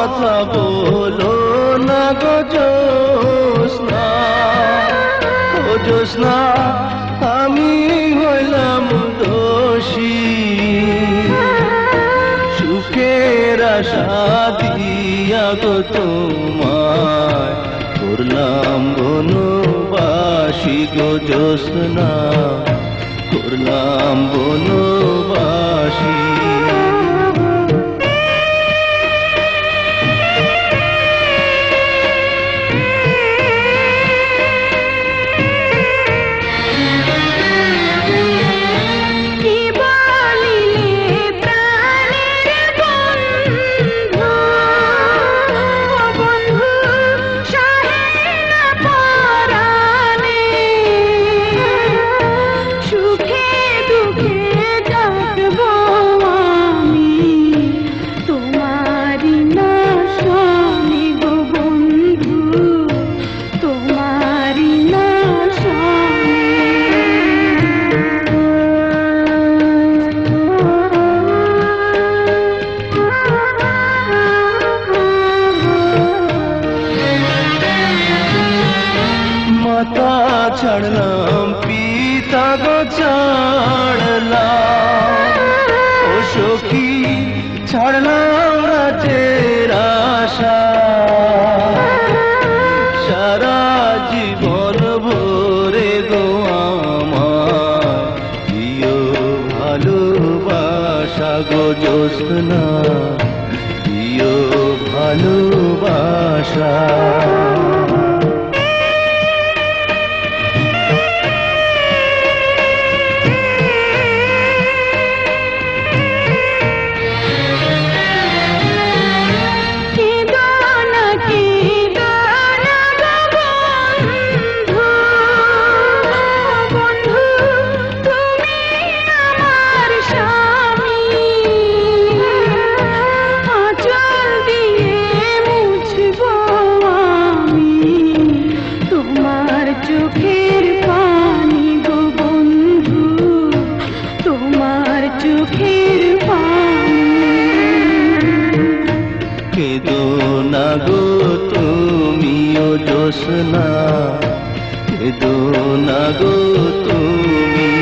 কথা বলো না গো জোসনা ও জোসনা আমি হইলাম দোষী। সুখের আশা দিয়া গো তোমায় করলাম বনবাসী গো জোসনা করলাম বনবাসী। গো ছাড়লাম ও সখী ছাড়লাম রাতের আশা সারা জীবন ভরে গো আমার প্রিয় ভালোবাসা গো জোসনা প্রিয় ভালোবাসা গো তুমিও জোসনা কেদো না গো তুমি।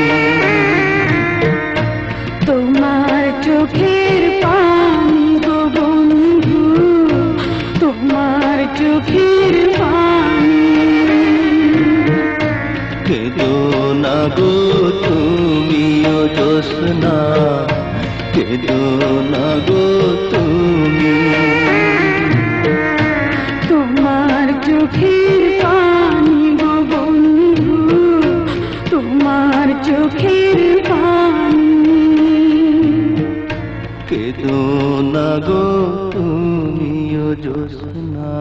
তোমার চোখের পানি গো বন্ধু তোমার চোখের পানি। কেদো না গো তুমিও জোসনা কেদো না গো তুমি। তোমার চোখের পানি গো বন্ধু তোমার চোখের পানি কেদো না গো তুমিও জোসনা